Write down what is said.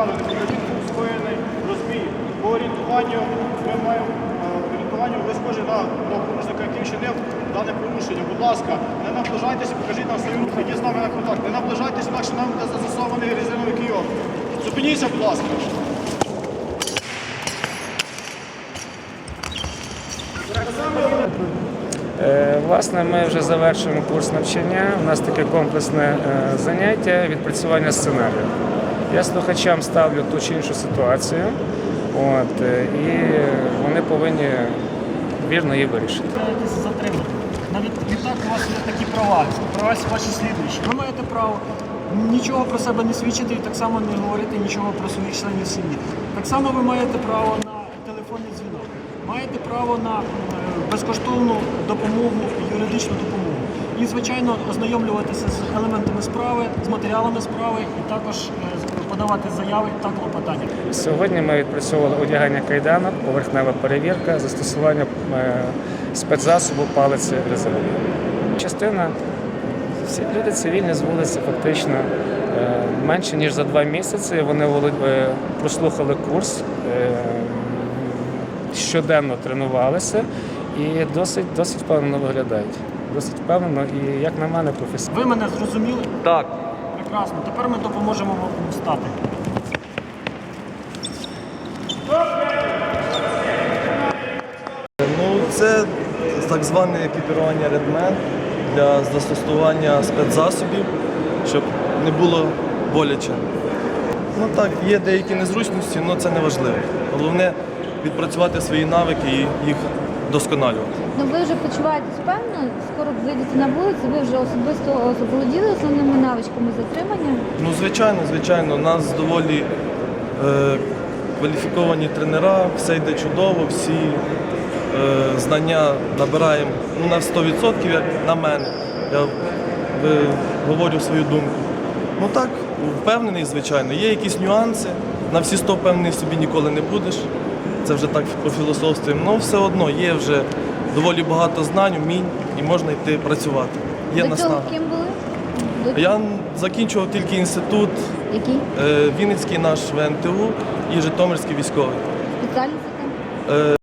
вказаний поведінку скоєний розбій. По орієнтуванню ми маємо е, схожі на правопорушника, який вчинив дане порушення. Будь ласка, не наближайтеся, покажіть нам свою руку, які з нами на контакт. Не наближайтеся, інакше нам буде застосований резиновий кійок. Зупиніться, будь ласка. Е, Власне, ми вже завершуємо курс навчання. У нас таке комплексне е, заняття відпрацювання сценарію. Я слухачам ставлю ту чи іншу ситуацію, от, е, і вони повинні вірно її вирішити. Навіть відтак у вас є такі права. Права ваші слідуючі. Ви маєте право нічого про себе не свідчити і так само не говорити нічого про своїх членів сім'ї. Так само ви маєте право на телефонний дзвінок. Маєте право на е, безкоштовну допомогу, юридичну допомогу. І, звичайно, ознайомлюватися з елементами справи, з матеріалами справи і також е, подавати заяви та клопотання. Сьогодні ми відпрацьовували одягання кайданок, поверхнева перевірка, застосування е, спецзасобу палиці резерву. Частина всі люди цивільні з вулиці фактично е, менше ніж за два місяці. Вони е, прослухали курс, щоденно тренувалися і досить досить впевнено виглядають. Досить впевнено і, як на мене, професійно. Ви мене зрозуміли? Так. Прекрасно. Тепер ми допоможемо вам встати. Ну, це так зване екіпірування редмен для застосування спецзасобів, щоб не було боляче. Ну так, є деякі незручності, але це не важливо. Головне відпрацювати свої навики і їх досконалювати. Ну ви вже почуваєтесь впевнено, скоро вийдете на вулицю, ви вже особисто оволоділи основними навичками затримання. Ну, звичайно, звичайно, у нас доволі е, кваліфіковані тренера, все йде чудово, всі е, знання набираємо ну, на 100%, як на мене. Я е, говорю свою думку. Ну так, впевнений, звичайно. Є якісь нюанси. На всі 100 впевнений собі ніколи не будеш. Це вже так пофілософствуємо. але все одно є вже доволі багато знань, умінь і можна йти працювати. Є До наснага. цього ким були? До... Я закінчував тільки інститут Який? Е, Вінницький наш ВНТУ і Житомирський військовий. Спеціальність яка? Е,